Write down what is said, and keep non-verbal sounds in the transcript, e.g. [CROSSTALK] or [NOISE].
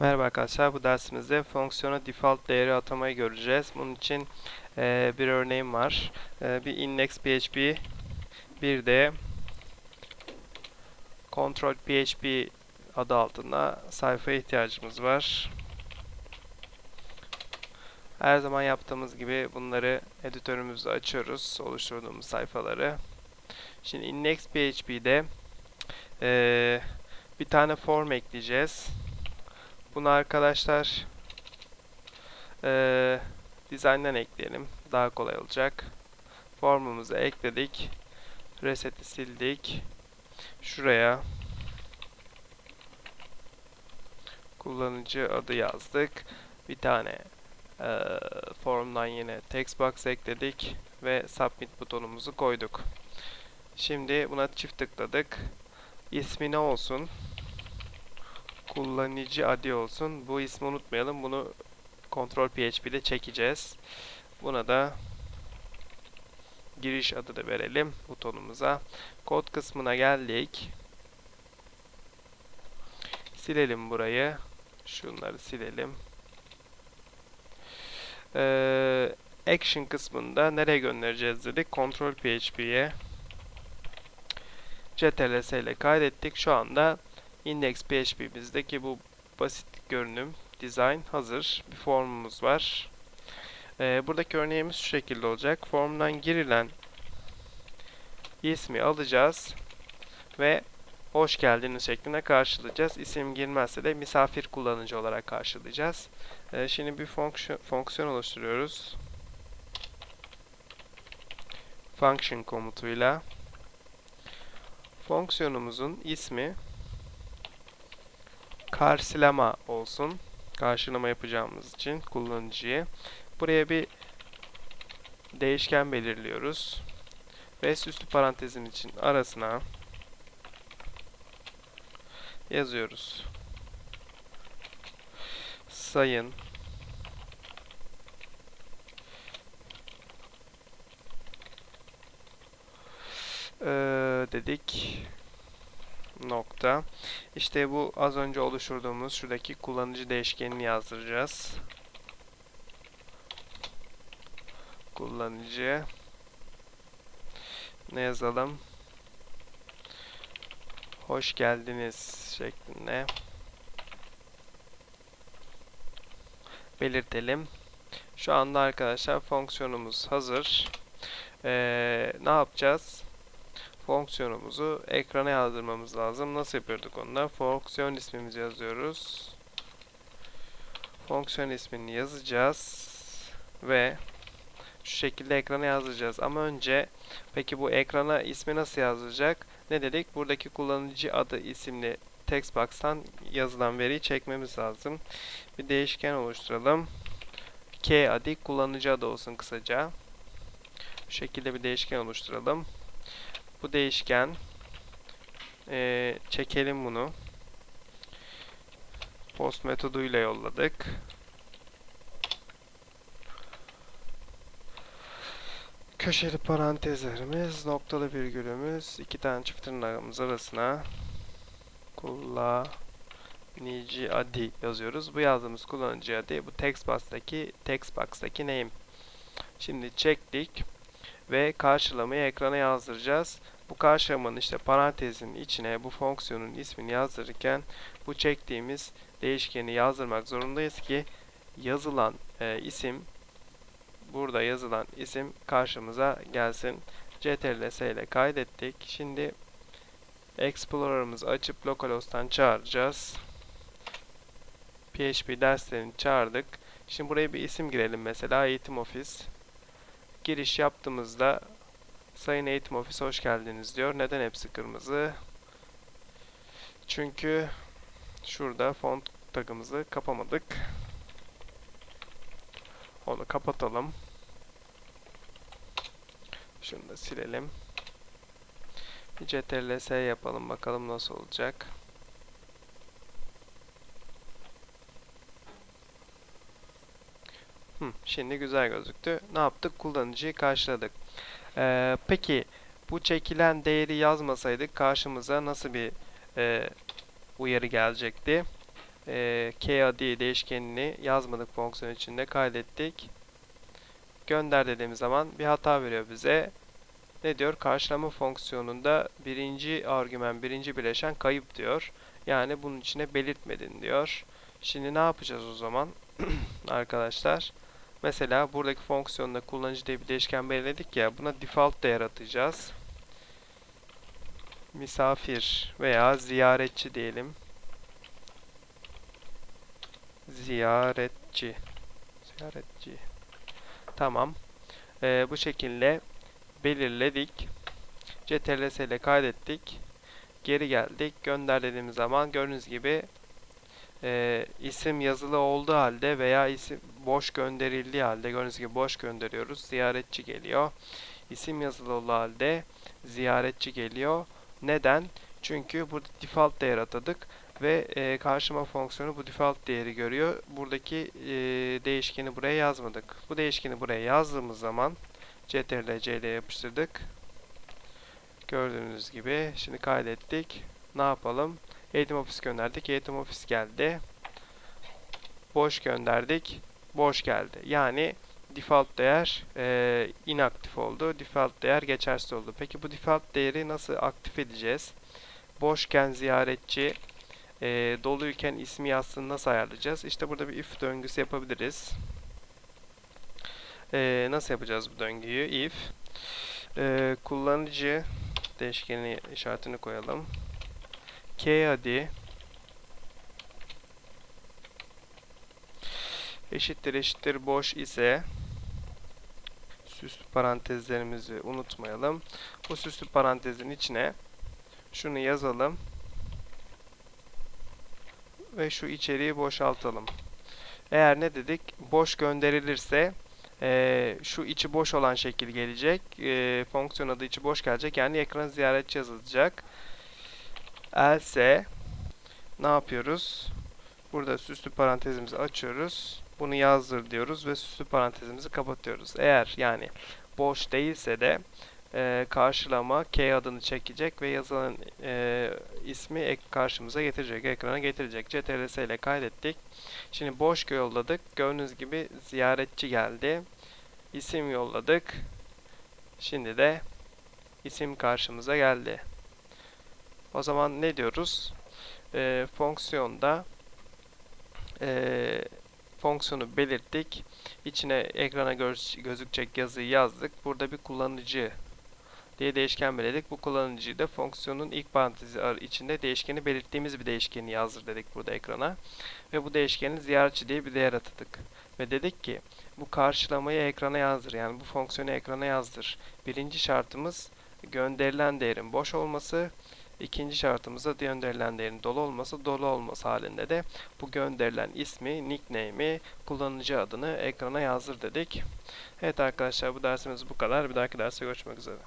Merhaba arkadaşlar, bu dersimizde fonksiyona default değeri atamayı göreceğiz. Bunun için eee, bir örneğim var. Eee, bir index php, bir de control php adı altında sayfaya ihtiyacımız var. Her zaman yaptığımız gibi bunları editörümüzde açıyoruz, oluşturduğumuz sayfaları. Şimdi index php'de eee, bir tane form ekleyeceğiz. Bunu arkadaşlar eee dizayndan ekleyelim. Daha kolay olacak. Formumuzu ekledik. Reset'i sildik. Şuraya kullanıcı adı yazdık. Bir tane eee, formdan yine text box ekledik ve submit butonumuzu koyduk. Şimdi buna çift tıkladık. İsmi ne olsun? Kullanıcı adı olsun. Bu ismi unutmayalım. Bunu Ctrl PHP ile çekeceğiz. Buna da giriş adı da verelim butonumuza. Kod kısmına geldik. Silelim burayı. Şunları silelim. Ee, action kısmında nereye göndereceğiz dedik. Ctrl PHP'ye CTRL ile kaydettik. Şu anda index PHP'mizdeki bu basit görünüm, design hazır. Bir formumuz var. Ee, buradaki örneğimiz şu şekilde olacak. Formdan girilen ismi alacağız ve hoş geldiniz şeklinde karşılayacağız. İsim girmezse de misafir kullanıcı olarak karşılayacağız. Ee, şimdi bir fonksiyon, fonksiyon oluşturuyoruz. Function komutuyla fonksiyonumuzun ismi karşılama olsun. Karşılama yapacağımız için kullanıcıyı. Buraya bir değişken belirliyoruz. Ve süslü parantezin için arasına yazıyoruz. Sayın Ee, dedik nokta. İşte bu az önce oluşturduğumuz şuradaki kullanıcı değişkenini yazdıracağız. Kullanıcı ne yazalım? Hoş geldiniz şeklinde belirtelim. Şu anda arkadaşlar fonksiyonumuz hazır. Ee, ne yapacağız? Fonksiyonumuzu ekrana yazdırmamız lazım. Nasıl yapıyorduk onda? Fonksiyon ismimizi yazıyoruz. Fonksiyon ismini yazacağız ve şu şekilde ekrana yazdıracağız. Ama önce peki bu ekrana ismi nasıl yazdıracak? Ne dedik? Buradaki kullanıcı adı isimli text box'tan yazılan veriyi çekmemiz lazım. Bir değişken oluşturalım. K adı kullanıcı adı olsun kısaca. Bu şekilde bir değişken oluşturalım bu değişken. E, çekelim bunu. Post metoduyla yolladık. Köşeli parantezlerimiz noktalı virgülümüz iki tane çift tırnağımız arasına kullanıcı adı yazıyoruz. Bu yazdığımız kullanıcı adı bu text box'taki text box'taki name. Şimdi çektik ve karşılamayı ekrana yazdıracağız. Bu karşılamanın işte parantezin içine bu fonksiyonun ismini yazdırırken bu çektiğimiz değişkeni yazdırmak zorundayız ki yazılan e, isim burada yazılan isim karşımıza gelsin. CTRL ile kaydettik. Şimdi Explorer'ımızı açıp localhost'tan çağıracağız. PHP derslerini çağırdık. Şimdi buraya bir isim girelim mesela eğitim ofis. Giriş yaptığımızda Sayın Eğitim Ofisi hoş geldiniz diyor. Neden hepsi kırmızı? Çünkü şurada font tagımızı kapamadık. Onu kapatalım. Şunu da silelim. Bir CTRL S yapalım bakalım nasıl olacak. Hı, şimdi güzel gözüktü. Ne yaptık? Kullanıcıyı karşıladık. Ee, peki bu çekilen değeri yazmasaydık karşımıza nasıl bir e, uyarı gelecekti? e, KAD değişkenini yazmadık fonksiyon içinde kaydettik. Gönder dediğimiz zaman bir hata veriyor bize. Ne diyor? Karşılama fonksiyonunda birinci argüman, birinci bileşen kayıp diyor. Yani bunun içine belirtmedin diyor. Şimdi ne yapacağız o zaman? [CLEARS THROAT] Arkadaşlar. Mesela buradaki fonksiyonda kullanıcı diye bir değişken belirledik ya. Buna default değer atacağız. Misafir veya ziyaretçi diyelim. Ziyaretçi. Ziyaretçi. Tamam. Ee, bu şekilde belirledik. CTRL ile kaydettik. Geri geldik. Gönder dediğimiz zaman gördüğünüz gibi e, isim yazılı olduğu halde veya isim boş gönderildiği halde gördüğünüz gibi boş gönderiyoruz. Ziyaretçi geliyor. İsim yazılı halde ziyaretçi geliyor. Neden? Çünkü burada default değer atadık ve e, karşıma fonksiyonu bu default değeri görüyor. Buradaki e, değişkeni buraya yazmadık. Bu değişkeni buraya yazdığımız zaman CTRL C ile yapıştırdık. Gördüğünüz gibi şimdi kaydettik. Ne yapalım? Eğitim ofis gönderdik. Eğitim ofis geldi. Boş gönderdik. Boş geldi. Yani default değer e, inaktif oldu. Default değer geçersiz oldu. Peki bu default değeri nasıl aktif edeceğiz? Boşken ziyaretçi, e, doluyken ismi yazsın nasıl ayarlayacağız? İşte burada bir if döngüsü yapabiliriz. E, nasıl yapacağız bu döngüyü? If e, kullanıcı değişkeni işaretini koyalım. K adı eşittir eşittir boş ise süslü parantezlerimizi unutmayalım. Bu süslü parantezin içine şunu yazalım ve şu içeriği boşaltalım. Eğer ne dedik? Boş gönderilirse e, şu içi boş olan şekil gelecek. E, fonksiyon adı içi boş gelecek. Yani ekrana ziyaretçi yazılacak. Else ne yapıyoruz? Burada süslü parantezimizi açıyoruz. Bunu yazdır diyoruz ve süslü parantezimizi kapatıyoruz. Eğer yani boş değilse de e, karşılama K adını çekecek ve yazılan e, ismi ek karşımıza getirecek, ekrana getirecek. CTRL ile kaydettik. Şimdi boş yolladık. Gördüğünüz gibi ziyaretçi geldi. İsim yolladık. Şimdi de isim karşımıza geldi. O zaman ne diyoruz? E, fonksiyonda e, fonksiyonu belirttik. İçine ekrana göz, gözükecek yazıyı yazdık. Burada bir kullanıcı diye değişken belirledik. Bu kullanıcıyı da fonksiyonun ilk parantezi içinde değişkeni belirttiğimiz bir değişkeni yazdır dedik burada ekrana. Ve bu değişkenin ziyaretçi diye bir değer atadık. Ve dedik ki bu karşılamayı ekrana yazdır. Yani bu fonksiyonu ekrana yazdır. Birinci şartımız gönderilen değerin boş olması. İkinci şartımızda gönderilen değerin dolu olması, dolu olması halinde de bu gönderilen ismi, nickname'i, kullanıcı adını ekrana yazdır dedik. Evet arkadaşlar bu dersimiz bu kadar. Bir dahaki derste görüşmek üzere.